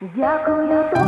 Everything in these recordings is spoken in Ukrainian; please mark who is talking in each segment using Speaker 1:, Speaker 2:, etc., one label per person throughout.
Speaker 1: Дякую тобі,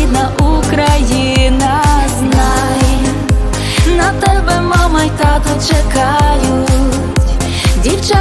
Speaker 2: й тато чекають.